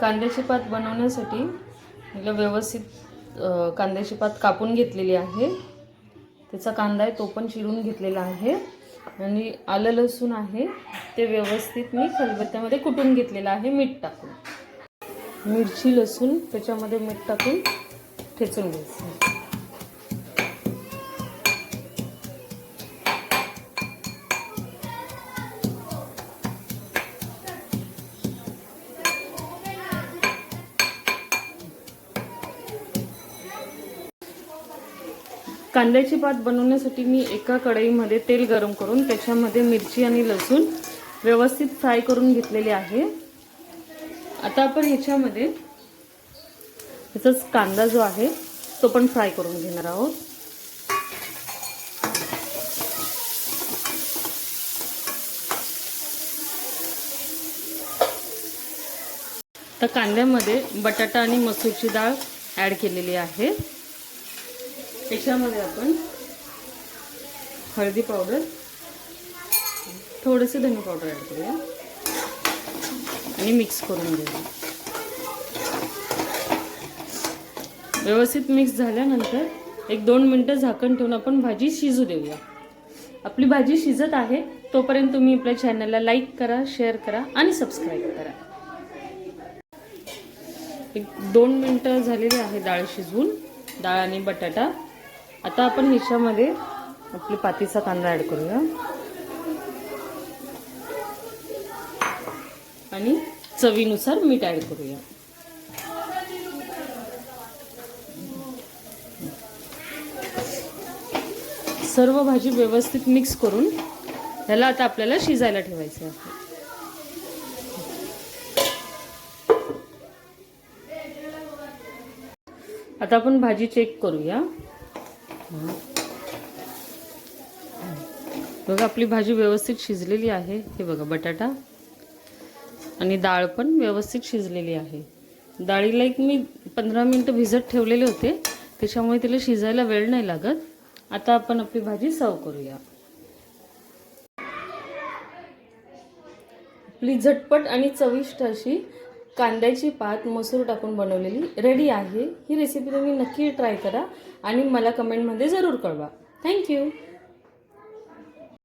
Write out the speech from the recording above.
कांद्याची पात बनवण्यासाठी मला व्यवस्थित कांद्याची पात कापून घेतलेली आहे. त्याचा कांदा आहे तो पण चिरून घेतलेला आहे. आणि आलं लसूण आहे ते व्यवस्थित मी खलबत्त्यामध्ये कुटून घेतलेलं आहे मीठ टाकून. मिरची लसूण त्याच्यामध्ये मीठ टाकून ठेचून घ्यायचं. कांद्याची पात बनवण्यासाठी मी एका कढईमध्ये तेल गरम करून त्याच्यामध्ये मिरची आणि लसूण व्यवस्थित फ्राय करून घेतलेले आहे. आता आपण ह्याच्यामध्ये ह्याचाच कांदा जो आहे तो पण फ्राय करून घेणार आहोत. तर कांद्यामध्ये बटाटा आणि मसूरची डाळ ॲड केलेली आहे. त्याच्यामध्ये आपण हळदी पावडर थोडंसं धने पावडर ॲड करूया. आणि मिक्स करून घेऊया. व्यवस्थित मिक्स झाल्यानंतर एक दोन मिनटं झाकण ठेवून आपण भाजी शिजू देऊया. आपली भाजी शिजत आहे तोपर्यंत तुम्ही आपल्या चॅनलला लाईक करा शेअर करा आणि सबस्क्राईब करा. एक दोन मिनटं झालेली आहे डाळ शिजवून डाळ आणि बटाटा. आता आपण ह्याच्यामध्ये आपली पातीचा कांदा ॲड करूया. आणि चवीनुसार मीठ ॲड करूया. सर्व भाजी व्यवस्थित मिक्स करून ह्याला आता आपल्याला शिजायला ठेवायचं आहे. आता आपण भाजी चेक करूया. बघा आपली भाजी व्यवस्थित शिजलेली आहे. हे बघा बटाटा. आणि डाळ पण व्यवस्थित शिजलेली आहे. डाळीला एक मी पंधरा मिनटं भिजत ठेवलेले होते. त्याच्यामुळे तिला शिजायला वेळ नाही लागत. आता आपण आपली भाजी सर्व करूया. आपली झटपट आणि चविष्ट अशी कांद्याची पात मसूर टाकून बनवलेली रेडी आहे. ही रेसिपी तुम्ही नक्की ट्राय करा आणि मला कमेंटमध्ये जरूर कळवा. थँक्यू